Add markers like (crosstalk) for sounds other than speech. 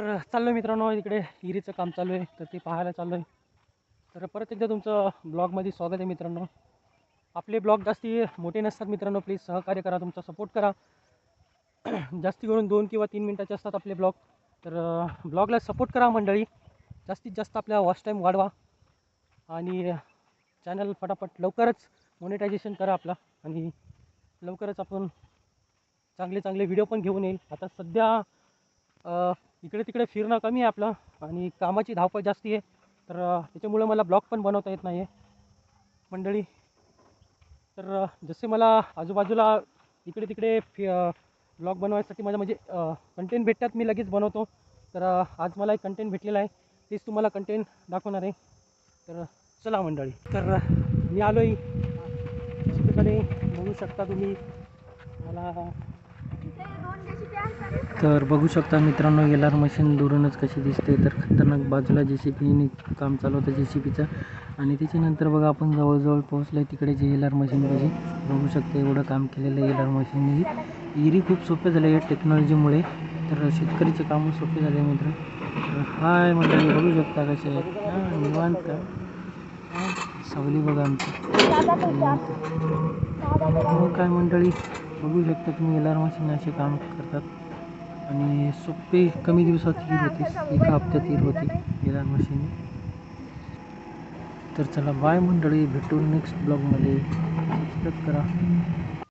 तर चाललो मित्रांनो इकडे हिरीचं काम चालू आहे तर ते पाहायला चाललो आहे तर परत एकदा तुमचं ब्लॉगमध्ये स्वागत आहे मित्रांनो. आपले ब्लॉग जास्ती मोठे नसतात मित्रांनो प्लीज सहकार्य करा तुमचा सपोर्ट करा. (clears throat) जास्ती करून दोन किंवा तीन मिनटाचे असतात आपले ब्लॉग. तर ब्लॉगला सपोर्ट करा मंडळी. जास्तीत जास्त आपल्या वॉच टाईम वाढवा. आणि चॅनल फटाफट लवकरच मोनेटायझेशन करा आपला. आणि लवकरच आपण चांगले चांगले व्हिडिओ पण घेऊन येईल. आता सध्या इकडे तिकडे फिरणं कमी आहे आपलं आणि कामाची धावपळ जास्ती आहे. तर त्याच्यामुळं मला ब्लॉग पण बनवता येत नाही आहे मंडळी तर जसे मला आजूबाजूला इकडे तिकडे फि ब्लॉग बनवायसाठी माझ्या म्हणजे कंटेंट भेटतात मी लगेच बनवतो. तर आज मला एक कंटेंट भेटलेला आहे. तेच तुम्हाला कंटेंट दाखवणार आहे. तर चला मंडळी. तर मी आलो आहे तिकडे बघू शकता तुम्ही. मला तर बघू शकता मित्रांनो एल आर मशीन दुरूनच कशी दिसते. तर खतरनाक बाजूला जे सी पीने काम चालू होतं जे सी पीचं आणि त्याच्यानंतर बघा आपण जवळजवळ पोहोचलं आहे तिकडे जे एल आर मशीन कशी बघू शकता एवढं काम केलेलं आहे एल आर मशीनने इरी खूप सोपे झाले आहे टेक्नॉलॉजीमुळे तर शेतकरीचे कामं सोपे झाले मित्र. तर हाय मंडळी बघू शकता कसे आहेत. हां निवांत का? सावली बघा आमची. काय मंडळी बघू शकता तुम्ही एल आर मशीन असे काम करतात. आणि सोपे कमी दिवसात हीर होते. एका हप्त्यात हीर होते. L machine. तर चला बाय मंडळी. भेटू नेक्स्ट ब्लॉगमध्ये सबस्क्राईब करा.